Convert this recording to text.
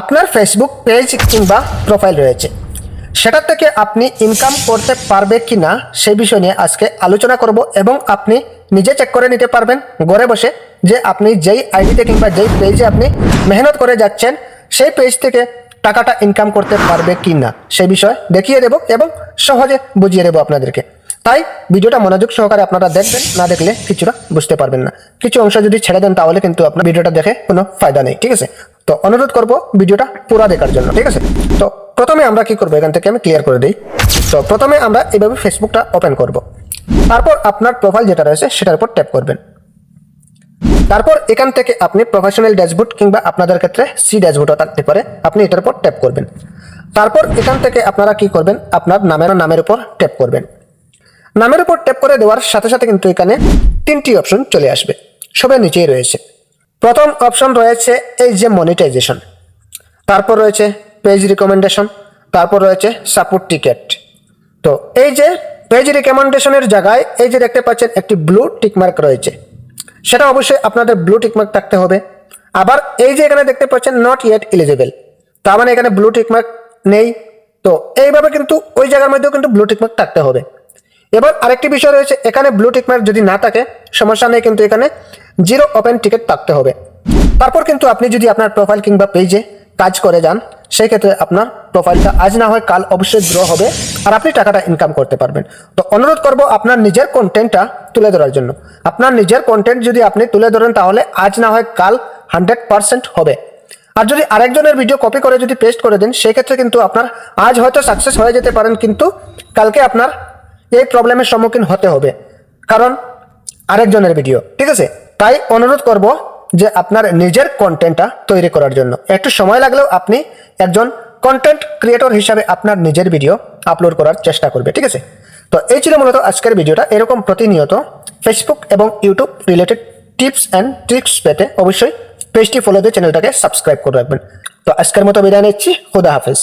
আপনার Facebook page কিংবা profile রয়েছে। সেটার থেকে আপনি ইনকাম করতে পারবে কি না সেই বিষয় নিয়ে আজকে আলোচনা করব এবং আপনি নিজে চেক করে নিতে পারবেন ঘরে বসে যে আপনি যেই আইডিতে কিংবা যেই পেজে আপনি মেহনত করে যাচ্ছেন, সেই পেজ থেকে টাকাটা ইনকাম করতে পারবে কি না সেই বিষয়ে দেখিয়ে দেব এবং সহজে বুঝিয়ে দেবো আপনাদেরকে। তাই ভিডিওটা মনোযোগ সহকারে আপনারা দেখবেন, না দেখলে কিছুটা বুঝতে পারবেন না। কিছু অংশ যদি ছেড়ে দেন তাহলে কিন্তু আপনার ভিডিওটা দেখে কোনো ফায়দা নেই, ঠিক আছে? তো অনুরোধ করব ভিডিওটা পুরা দেখার জন্য, ঠিক আছে? তো প্রথমে আমরা কি করব? এখান থেকে আমি ক্লিয়ার করে দিই। তো প্রথমে আমরা এইভাবে ফেসবুকটা ওপেন করব। তারপর আপনার প্রোফাইল যেটা রয়েছে সেটার উপর ট্যাপ করবেন। তারপর এখান থেকে আপনি প্রফেশনাল ড্যাশবোর্ড কিংবা আপনাদের ক্ষেত্রে সি ড্যাশবোর্ডও থাকতে পারে আপনি এটার উপর ট্যাপ করবেন। তারপর এখান থেকে আপনারা কি করবেন? আপনার নামের নামের উপর ট্যাপ করবেন। নামের উপর ট্যাপ করে দেওয়ার সাথে সাথে কিন্তু এখানে তিনটি অপশন চলে আসবে। সবের নিচেই রয়েছে। প্রথম অপশন রয়েছে এই যে মনিটাইজেশন তারপর রয়েছে পেজ রিকমেন্ডেশন তারপর রয়েছে সাপোর্ট টিকেট তো এই যে পেজ রিকমেন্ডেশনের জায়গায় এই যে দেখতে পাচ্ছেন একটি ব্লু টিকমার্ক রয়েছে। সেটা অবশ্যই আপনাদের ব্লু টিকমার্ক থাকতে হবে। আবার এই যে এখানে দেখতে পাচ্ছেন নট ইয়েট এলিজিবল তার মানে এখানে ব্লু টিকমার্ক নেই। তো এইভাবে কিন্তু ওই জায়গার মধ্যেও কিন্তু ব্লু টিকমার্ক থাকতে হবে। এবার আরেকটি বিষয় রয়েছে, এখানে ব্লু টিকমার্ক যদি না থাকে, সমস্যা নেই, কিন্তু এখানে জিরো ওপেন টিকিট থাকতে হবে। তারপর কিন্তু আপনি যদি আপনার প্রোফাইল কিংবা পেজে কাজ করে যান, সেই ক্ষেত্রে আপনার প্রোফাইলটা আজ না হয়, কাল অবশ্যই গ্রো হবে আর আপনি টাকাটা ইনকাম করতে পারবেন। তো অনুরোধ করব আপনার নিজের কন্টেন্টটা তুলে ধরার জন্য। আপনার নিজের কন্টেন্ট যদি আপনি তুলে ধরেন, তাহলে আজ না হয়, কাল হান্ড্রেড পার্সেন্ট হবে। আর যদি আরেকজনের ভিডিও কপি করে যদি পেস্ট করে দেন সেক্ষেত্রে কিন্তু আপনার আজ হয়তো সাকসেস হয়ে যেতে পারেন, কিন্তু কালকে আপনার এই প্রবলেমের সম্মুখীন হতে হবে। কারণ, আরেকজনের ভিডিও ঠিক আছে? তাই অনুরোধ করব যে আপনার নিজের কন্টেন্টটা তৈরি করার জন্য। একটু সময় লাগলেও আপনি একজন কন্টেন্ট ক্রিয়েটর হিসাবে আপনার নিজের ভিডিও আপলোড করার চেষ্টা করবে, ঠিক আছে? তো এই ছিল মূলত আজকের ভিডিওটা এরকম প্রতিনিয়ত ফেসবুক এবং YouTube related tips and tricks পেতে অবশ্যই পেজটি ফলো দিয়ে চ্যানেলটাকে সাবস্ক্রাইব করে রাখবেন। তো আজকের মতো বিদায় নিচ্ছি। খুদা হাফেজ।